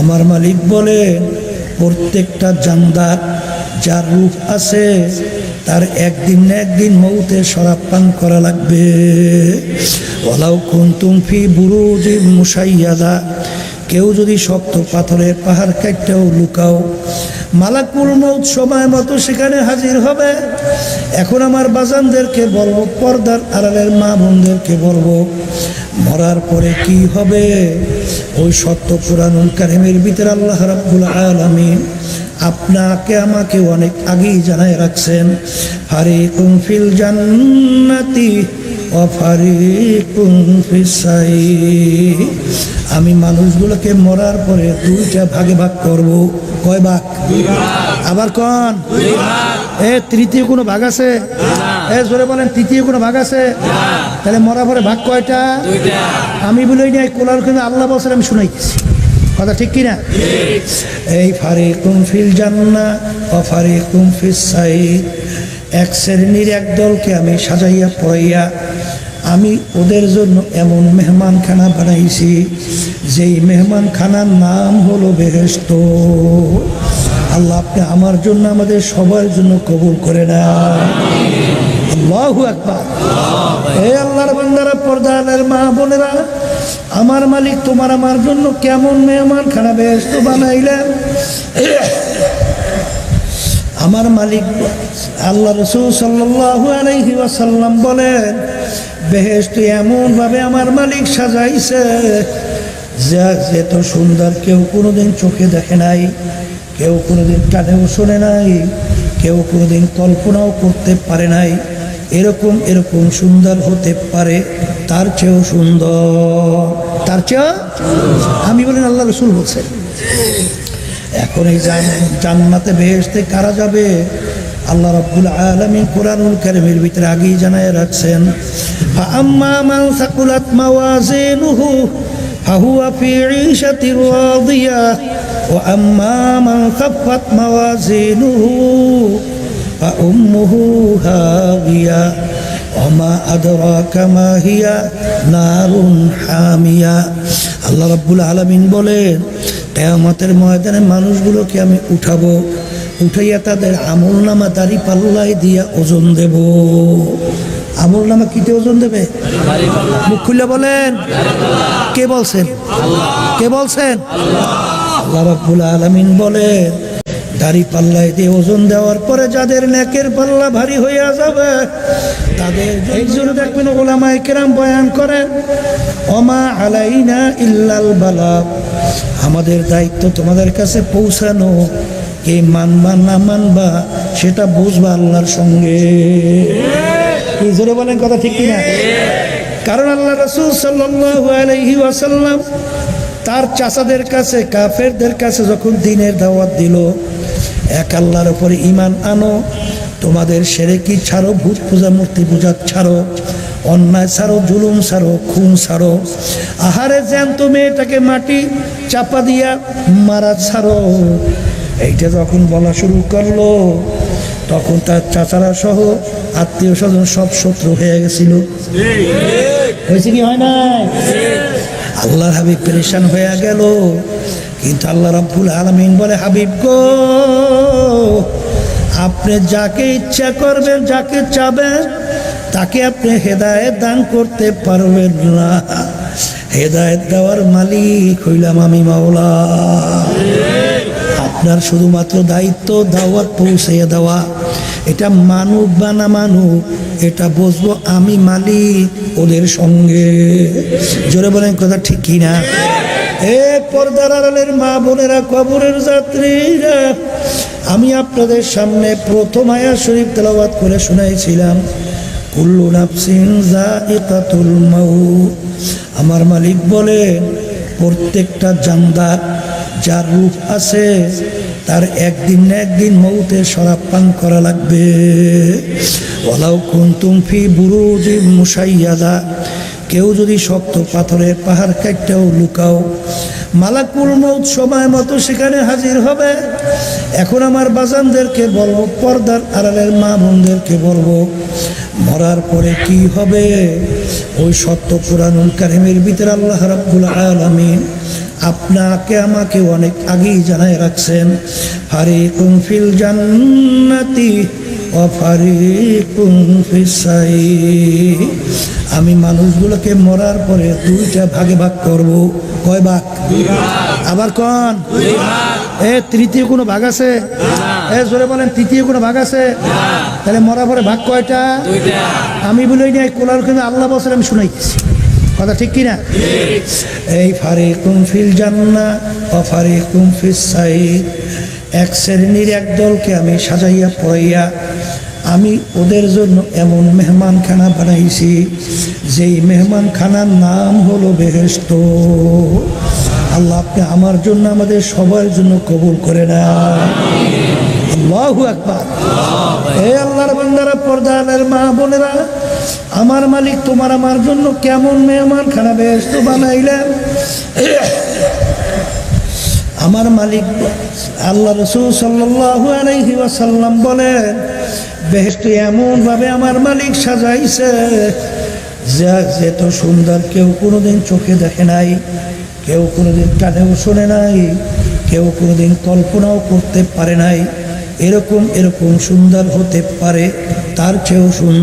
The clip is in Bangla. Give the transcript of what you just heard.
আমার মালিক বলে, প্রত্যেকটা জানদার যার রূপ আছে, তার একদিন না একদিন মৌতে শরাব পান করা লাগবে। ওলাও কুন্তুম ফি বুরুজি মুসাইয়াদা কেউ যদি শক্ত পাথরের পাহাড় কাটতেও লুকাও, মালাকুল মৌত সময় মতো সেখানে হাজির হবে। এখন আমার বাজানদেরকে বলব, পর্দার আড়ালের মা বোনদেরকে বলব মরার পরে কি হবে? ওই সত্য পুরানুল কারিমের ভিতরে আল্লাহ রাব্বুল আলামিন আপনাকে আমাকে অনেক আগেই জানায় রাখছেন ফারিকুম ফিল জান্নাতি আমি মানুষগুলোকে মরার পরে দুইটা ভাগে ভাগ করব। কয় ভাগ? আবার কন? এ, তৃতীয় কোনো ভাগ আছে? জোরে বলেন, তৃতীয় কোনো ভাগ আছে? তাহলে মরার পরে ভাগ কয়টা? আমি বলি নাই কোলার কিন্তু আল্লাহ বছর আমি শুনাইতেছি। কথা ঠিক কিনা? এই ফারিকুম ফিল জান্না ও ফারিকুম ফিস সাইদ। এক শ্রেণির এক দলকে আমি সাজাইয়া পড়াইয়া আমি ওদের জন্য এমন মেহমানখানা বানাইছি, যেই মেহমানখানার নাম হলো বেহেস্ত আল্লাহ আপনি আমার জন্য, আমাদের সবার জন্য কবুল করে না আল্লাহু আকবার। হে আল্লাহর বান্দারা পর্দার মা বোনেরা, আমার মালিক তোমার আমার জন্য কেমন মেহমান খানা বেহেস্ত বানাইলেন? আমার মালিক আল্লাহ রসুল ওয়াসাল্লাম বলেন বেহেস্ত এমনভাবে আমার মালিক সাজাইছে যা এত সুন্দর, কেউ কোনোদিন চোখে দেখে নাই, কেউ কোনোদিন কানেও শোনে নাই, কেউ কোনোদিন কল্পনাও করতে পারে নাই। এরকম এরকম সুন্দর হতে পারে, তার চেয়েও সুন্দর। তার চেয়েও আমি বলেন আল্লাহ রসুল বলছেন, এখন এই জান- জান্নাতে বেহেশতে কারা যাবে? আল্লাহ রাব্বুল আলামিন কোরআনুল কারীমের ভিতরে আগেই জানায় রাখছেন আম্মা মান সাকুলাত আম্মা ফাউম্মুহু হাওিয়া ওমা আদরাকা মা হিয়া নারুন হামিয়া আল্লাহ রাব্বুল আলামিন বলেন, কেয়ামতের ময়দানে মানুষগুলোকে আমি উঠাবো, উঠাইয়া তাদের আমল নামা দাড়ি পাল্লায় দিয়া ওজন দেব। আমল নামা কিতে ওজন দেবে? মুখ খুলে বলেন। কে বলছেন? কে বলছেন? আল্লাহ রাব্বুল আলামিন বলেন দাড়ি পাল্লায় দিয়ে ওজন দেওয়ার পরে যাদের নেকের পাল্লা ভারী হইয়া যাবে, তাদের এই জন্য দেখবেন ওলামায় কেরাম বয়ান করেন অমা আলাইনা ইল্লাল বালাগ আমাদের দায়িত্ব তোমাদের কাছে পৌঁছানো, কে মানবা না মানবা সেটা বুঝবা আল্লাহর সঙ্গে। কি জোরে বলেন কথা ঠিক কিনা? কারণ আল্লাহ রসুল সাল্লাল্লাহু আলাইহি ওয়াসাল্লাম তার চাচাদের কাছে, কাফেরদের কাছে যখন দিনের দাওয়াত দিল এক আল্লাহর উপরে ইমান আনো, তোমাদের সেরে কি ছাড়ো, ভূত পূজা, মূর্তি পূজা ছাড়ো, অন্যায় ছাড়ো, জুলুম ছাড়ো, খুন ছাড়ো। আহারে জ্যান্ত মেয়েটাকে মাটি চাপা দিয়া মারা ছাড়ো। এইটা যখন বলা শুরু করল, তখন তার চাচারা সহ আত্মীয় স্বজন সব শত্রু হয়ে গেছিল। হয়েছে কি হয় নাই? আল্লাহর হাবিব পরেশান হয়ে গেল। কিন্তু আল্লাহ রাব্বুল আলামিন বলে, হাবিব গো, আপনি যাকে ইচ্ছা করবেন, যাকে চাবেন, তাকে আপনি হেদায়েত দান করতে পারবেন না। হেদায়েত দেওয়ার মালিক হইলাম আমি মাওলা। আপনার শুধুমাত্র দায়িত্ব দাওয়াত পৌঁছে দেওয়া। এটা মানুক বা না মানুক এটা বুঝব আমি মালিক ওদের সঙ্গে। জোরে বলেন, কথা ঠিক কিনা? মা বোনেরা, কবরের যাত্রীরা, আমি আপনাদের সামনে প্রথম আয়া শরীফ তেলাওয়াত করে শুনাইছিলাম। আমার মালিক বলেন প্রত্যেকটা জানদার যার রূপ আছে, তার একদিন না একদিন মৌতে শরাব পান করা লাগবে। ওলাও কুন্তুম ফি বুরুজি মুসাইয়াদা কেউ যদি শক্ত পাথরের পাহাড় কাটটাও লুকাও, মালাকুল মৌত সময় মতো সেখানে হাজির হবে। এখন আমার বাজানদেরকে বলব, পর্দার আড়ালের মা বোনদেরকে বলব, মরার পরে কি হবে? ওই সত্য পুরানুল কারিমের ভিতরে আল্লাহ রাব্বুল আলামিন আপনাকে আমাকে অনেক আগেই জানায় রাখছেন, ফারিকুম ফিল জান্নাতি আমি মানুষগুলোকে মরার পরে দুইটা ভাগে ভাগ করব। কয় ভাগ? আবার কন? এ, তৃতীয় কোনো ভাগ আছে? এ, জোরে বলেন, তৃতীয় কোনো ভাগ আছে? তাহলে মরার পরে ভাগ কয়টা? আমি বলি নাই কোলার কিন্তু আল্লাহ বছর আমি শুনাইতেছি। কথা ঠিক কিনা? এই ফারিকুম ফিল জান্না ও ফারিকুম ফিস সাইদ এক শ্রেণির একদলকে আমি সাজাইয়া পড়াইয়া আমি ওদের জন্য এমন মেহমানখানা বানাইছি, যেই মেহমানখানার নাম হলো বেহেস্ত আল্লাহ আপনি আমার জন্য আমাদের সবার জন্য কবুল করে না আল্লাহু আকবার। হে আল্লাহর বান্দারা পর্দানের মা বোনেরা, আমার মালিক তোমার আমার জন্য কেমন মেহমান খানা বেহেস্ত বানাইলেন? আমার মালিক আল্লাহ রসুল সাল্লাল্লাহু আলাইহি ওয়াসাল্লাম বলেন বেহেস্ত এমনভাবে আমার মালিক সাজাইছে, যা যেত সুন্দর, কেউ কোনোদিন চোখে দেখে নাই, কেউ কোনোদিন কানেও শোনে নাই, কেউ কোনোদিন কল্পনাও করতে পারে নাই। এরকম এরকম সুন্দর হতে পারে, তার চেয়েও সুন্দর